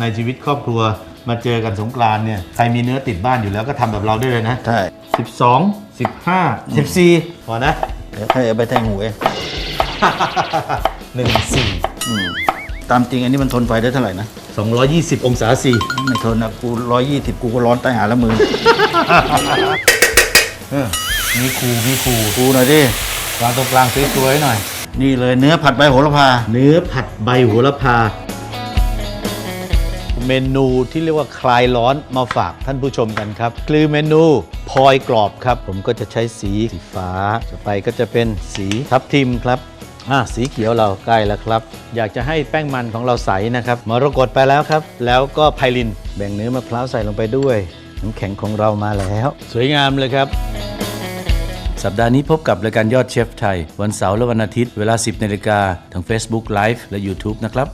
ในชีวิตครอบครัวมาเจอกันสงกรานต์เนี่ยใครมีเนื้อติดบ้านอยู่แล้วก็ทำแบบเราได้เลยนะ ใช่ 12 15 14พอนะ เดี๋ยวให้เอาไปแทงหูเอง14 อืมตามจริงอันนี้มันทนไฟได้เท่าไหร่นะ 220 องศา C ไม่ทนนะกูร้อยยี่สิบกูก็ร้อนใต้หาละมือ เออมีครูมีครูกูหน่อยดิ วางตรงกลางสวยๆหน่อย นี่เลยเนื้อผัดใบโหระพา เนื้อผัดใบโหระพา เมนูที่เรียกว่าคลายร้อนมาฝากท่านผู้ชมกันครับ คือเมนูพลอยกรอบครับ ผมก็จะใช้สีสีฟ้าต่อไปก็จะเป็นสีทับทิมครับอ่าสีเขียวเราใกล้แล้วครับ อยากจะให้แป้งมันของเราใสนะครับมรกตไปแล้วครับ แล้วก็ไพลินแบ่งเนื้อมะพร้าวใส่ลงไปด้วยน้ำแข็งของเรามาแล้ว สวยงามเลยครับ สัปดาห์นี้พบกับรายการยอดเชฟไทย วันเสาร์และวันอาทิตย์เวลา 10นาฬิกาทาง Facebook Live และ YouTube นะครับ